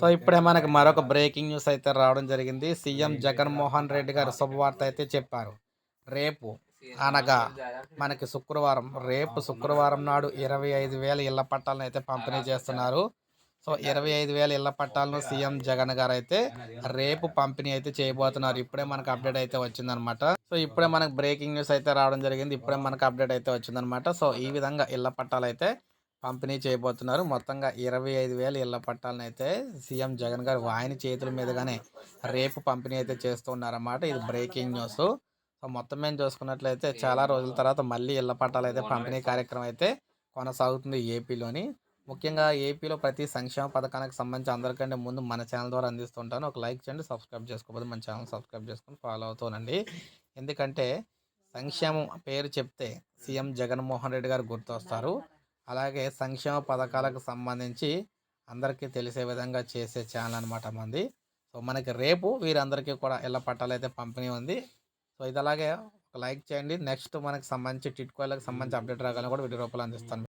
So ఇప్పుడే మనకి మరొక బ్రేకింగ్ న్యూస్ అయితే రావడం జరిగింది. సీఎం జగన్మోహన్ రెడ్డి గారు శుభవార్త అయితే చెప్పారు. రేపు అనగా మనకి శుక్రవారం రేపు శుక్రవారం నాడు ఇరవై ఐదు వేల ఇళ్ళ పట్టాలను అయితే పంపిణీ చేస్తున్నారు. సో ఇరవై ఐదు వేల ఇళ్ళ పట్టాలను సీఎం జగన్ గారు అయితే రేపు పంపిణీ అయితే చేయబోతున్నారు. ఇప్పుడే మనకు అప్డేట్ అయితే వచ్చిందనమాట సో ఇప్పుడే మనకు బ్రేకింగ్ న్యూస్ అయితే రావడం జరిగింది. ఇప్పుడే మనకు అప్డేట్ అయితే వచ్చిందనమాట సో ఈ విధంగా ఇళ్ళ పట్టాలు అయితే పంపిణీ చేయబోతున్నారు. మొత్తంగా ఇరవై ఐదు వేల ఇళ్ళ పట్టాలను అయితే సీఎం జగన్ గారు ఆయన చేతుల మీదుగానే రేపు పంపిణీ అయితే చేస్తున్నారన్నమాట ఇది బ్రేకింగ్ న్యూస్. సో మొత్తం మేము చూసుకున్నట్లయితే చాలా రోజుల తర్వాత మళ్ళీ ఇళ్ళ పట్టాలు అయితే పంపిణీ కార్యక్రమం అయితే కొనసాగుతుంది ఏపీలోని. ముఖ్యంగా ఏపీలో ప్రతి సంక్షేమ పథకానికి సంబంధించి అందరికంటే ముందు మన ఛానల్ ద్వారా అందిస్తుంటాను. ఒక లైక్ చేయండి సబ్స్క్రైబ్ చేసుకోకపోతే మన ఛానల్ సబ్స్క్రైబ్ చేసుకొని ఫాలో అవుతానండి ఎందుకంటే సంక్షేమం పేరు చెప్తే సీఎం జగన్మోహన్ రెడ్డి గారు గుర్తొస్తారు. అలాగే సంక్షేమ పథకాలకు సంబంధించి అందరికీ తెలిసే విధంగా చేసే ఛానల్ అనమాట మంది సో మనకి రేపు వీరందరికీ కూడా ఇళ్ళ పట్టాలు అయితే పంపిణీ ఉంది. సో ఇది అలాగే లైక్ చేయండి. నెక్స్ట్ మనకి సంబంధించి టిట్కోయిలకు సంబంధించి అప్డేట్ రాగానే కూడా వీడియో రూపంలో అందిస్తాను.